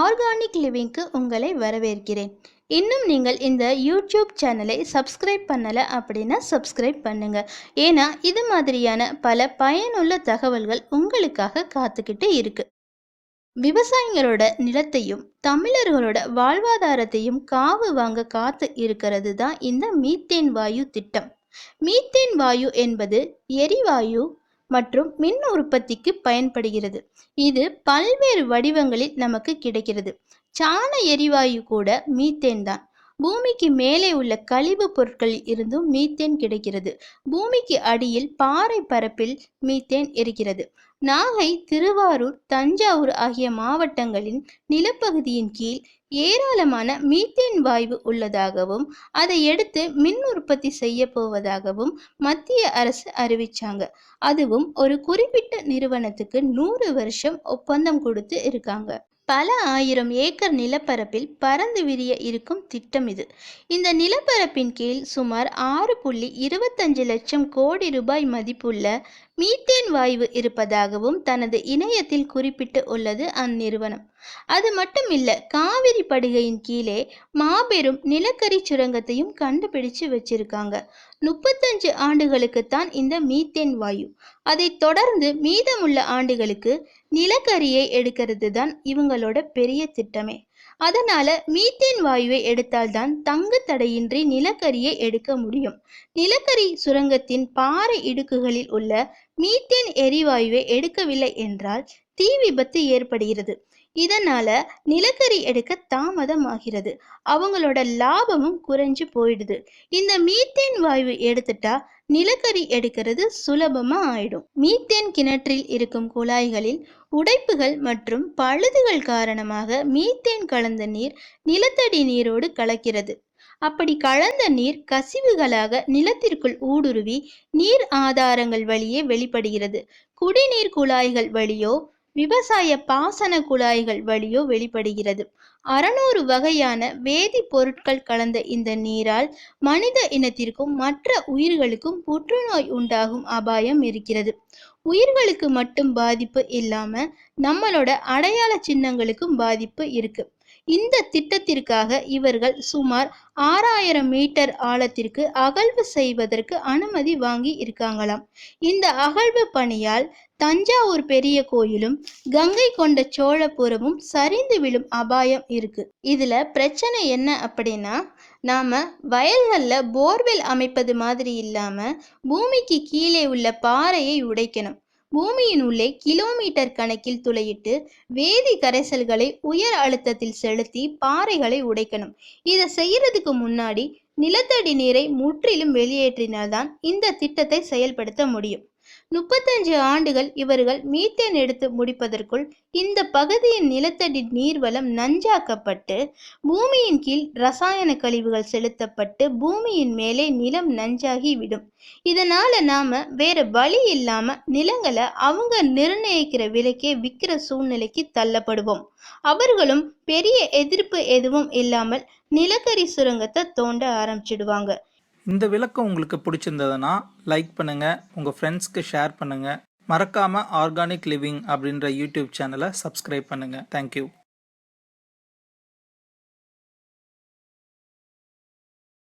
Organic லிவிங்க்கு உங்களை வரவேற்கிறேன். இன்னும் நீங்கள் இந்த யூடியூப் சேனலை சப்ஸ்கிரைப் பண்ணலை அப்படின்னா சப்ஸ்கிரைப் பண்ணுங்கள் ஏன்னா இது மாதிரியான பல பயனுள்ள தகவல்கள் உங்களுக்காக காத்துக்கிட்டு இருக்கு. விவசாயிகளோட நிலத்தையும் தமிழர்களோட வாழ்வாதாரத்தையும் காவு வாங்க காத்து இருக்கிறது தான் இந்த மீத்தேன் வாயு திட்டம். மீத்தேன் வாயு என்பது எரிவாயு மற்றும் மின் உற்பத்திக்கு பயன்படுகிறது. இது பல்வேறு வடிவங்களில் நமக்கு கிடைக்கிறது. சாண எரிவாயு கூட மீத்தேன் தான். பூமிக்கு மேலே உள்ள கழிவு பொருட்களில் இருந்தும் மீத்தேன் கிடைக்கிறது. பூமிக்கு அடியில் பாறை பரப்பில் மீத்தேன் இருக்கிறது நாகை திருவாரூர் தஞ்சாவூர் ஆகிய மாவட்டங்களின் நிலப்பகுதியின் கீழ் ஏராளமான மீத்தேன் வாயு உள்ளதாகவும் அதை எடுத்து மின் உற்பத்தி செய்ய போவதாகவும் மத்திய அரசு அறிவிச்சாங்க. அதுவும் ஒரு குறிப்பிட்ட நிறுவனத்துக்கு நூறு வருஷம் ஒப்பந்தம் கொடுத்து இருக்காங்க. பல ஆயிரம் ஏக்கர் நிலப்பரப்பில் பறந்து விரிய இருக்கும் திட்டம் இது. இந்த நிலப்பரப்பின் கீழ் சுமார் ஆறு புள்ளி இருபத்தஞ்சு லட்சம் கோடி ரூபாய் மதிப்புள்ள மீத்தேன் வாயு இருப்பதாகவும் தனது இணையத்தில் குறிப்பிட்டு உள்ளது அந்நிறுவனம். அது மட்டுமில்ல காவிரி படுகையின் கீழே மாபெரும் நிலக்கரி சுரங்கத்தையும் கண்டுபிடிச்சு வச்சிருக்காங்க. முப்பத்தஞ்சு ஆண்டுகளுக்குத்தான் இந்த மீத்தேன் வாயு. அதை தொடர்ந்து மீதமுள்ள ஆண்டுகளுக்கு நிலக்கரியை எடுக்கிறது தான் இவங்களோட பெரிய திட்டமே. அதனால மீத்தேன் வாயுவை எடுத்தால்தான் தங்கு தடையின்றி நிலக்கரியை எடுக்க முடியும். நிலக்கரி சுரங்கத்தின் பாறை இடுக்குகளில் உள்ள மீத்தேன் எரிவாயுவை எடுக்கவில்லை என்றால் தீ விபத்து ஏற்படுகிறது. இதனால நிலக்கரி எடுக்க தாமதமாகிறது. அவங்களோட லாபமும் குறைஞ்சு போயிடுது. இந்த மீத்தேன் வாயு எடுத்துட்டா நிலக்கரி எடுக்கிறது சுலபமா ஆயிடும். மீத்தேன் கிணற்றில் இருக்கும் குழாய்களில் உடைப்புகள் மற்றும் பழுதுகள் காரணமாக மீத்தேன் கலந்த நீர் நிலத்தடி நீரோடு கலக்கிறது. அப்படி கலந்த நீர் கசிவுகளாக நிலத்திற்குள் ஊடுருவி நீர் ஆதாரங்கள் வழியே வெளிப்படுகிறது. குடிநீர் குழாய்கள் வழியோ விவசாய பாசன குழாய்கள் வழியோ வெளிப்படுகிறது. அறநூறு வகையான வேதி பொருட்கள் கலந்த இந்த நீரால் மனித இனத்திற்கும் மற்ற உயிர்களுக்கும் புற்றுநோய் உண்டாகும் அபாயம் இருக்கிறது. உயிர்களுக்கு மட்டும் பாதிப்பு இல்லாம நம்மளோட அடையாள சின்னங்களுக்கும் பாதிப்பு இருக்கு. இந்த திட்டத்திற்காக இவர்கள் சுமார் ஆறாயிரம் மீட்டர் ஆழத்திற்கு அகழ்வு செய்வதற்கு அனுமதி வாங்கி இருக்காங்களாம். இந்த அகழ்வு பணியால் தஞ்சாவூர் பெரிய கோயிலும் கங்கை கொண்ட சோழபுரமும் சரிந்து விழும் அபாயம் இருக்கு. இதுல பிரச்சனை என்ன அப்படின்னா நாம வயல்கள்ல போர்வெல் அமைப்பது மாதிரி இல்லாம பூமிக்கு கீழே உள்ள பாறையை உடைக்கணும். பூமியின் உள்ளே கிலோமீட்டர் கணக்கில் துளையிட்டு வேதி கரைசல்களை உயர் அழுத்தத்தில் செலுத்தி பாறைகளை உடைக்கணும். இதை செய்யறதுக்கு முன்னாடி நிலத்தடி நீரை முற்றிலும் வெளியேற்றினால்தான் இந்த திட்டத்தை செயல்படுத்த முடியும். முப்பத்தஞ்சு ஆண்டுகள் இவர்கள் மீத்தேன் எடுத்து முடிப்பதற்குள் இந்த பகுதியின் நிலத்தடி நீர்வளம் நஞ்சாக்கப்பட்டு பூமியின் கீழ் ரசாயன கழிவுகள் செலுத்தப்பட்டு பூமியின் மேலே நிலம் நஞ்சாகி விடும் இதனால நாம வேற வழி இல்லாம நிலங்களை அவங்க நிர்ணயிக்கிற விலைக்கே விற்கிற சூழ்நிலைக்கு தள்ளப்படுவோம். அவர்களும் பெரிய எதிர்ப்பு எதுவும் இல்லாமல் நிலக்கரி சுரங்கத்தை தோண்ட ஆரம்பிச்சிடுவாங்க. இந்த விளக்கம் உங்களுக்கு பிடிச்சிருந்ததுன்னா லைக் பண்ணுங்கள் உங்கள் ஃப்ரெண்ட்ஸ்க்கு ஷேர் பண்ணுங்கள் மறக்காமல் ஆர்கானிக் லிவிங் அப்படின்ற யூடியூப் சேனலை சப்ஸ்கிரைப் பண்ணுங்கள் தேங்க்யூ